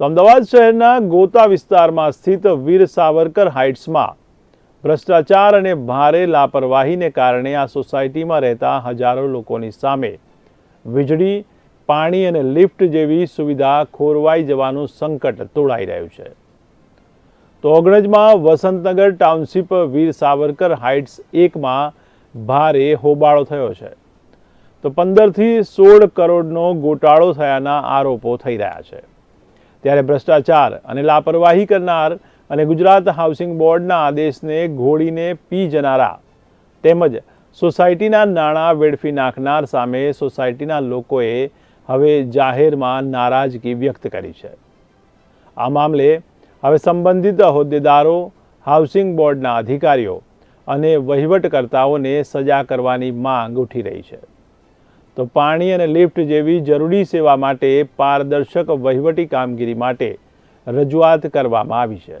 તો અમદાવાદ શહેરના ગોતા વિસ્તારમાં સ્થિત વીર સાવરકર હાઇટ્સમાં ભ્રષ્ટાચાર અને ભારે લાપરવાહીને કારણે આ સોસાયટીમાં રહેતા હજારો લોકોની સામે વીજળી, પાણી અને લિફ્ટ જેવી સુવિધા ખોરવાઈ જવાનું સંકટ તોળાઈ રહ્યું છે. તો ઓગણજમાં વસંતનગર ટાઉનશીપ વીર સાવરકર હાઇટ્સ એકમાં ભારે હોબાળો થયો છે. તો પંદરથી સોળ કરોડનો ગોટાળો થયાના આરોપો થઈ રહ્યા છે. ત્યારે ભ્રષ્ટાચાર અને લાપરવાહી કરનાર અને ગુજરાત હાઉસિંગ બોર્ડના આદેશને ઘોડીને પી જનારા. તેમજ સોસાયટીના નાણાં વેડફી નાખનાર સામે સોસાયટીના લોકોએ હવે જાહેરમાં નારાજગી વ્યક્ત કરી છે. આ મામલે હવે સંબંધિત હોદ્દેદારો, હાઉસિંગ બોર્ડના અધિકારીઓ અને વહીવટકર્તાઓને સજા કરવાની માંગ ઉઠી રહી છે. તો પાણી અને લિફ્ટ જેવી જરૂરી સેવા માટે પારદર્શક વહીવટી કામગીરી માટે રજૂઆત કરવામાં આવી છે.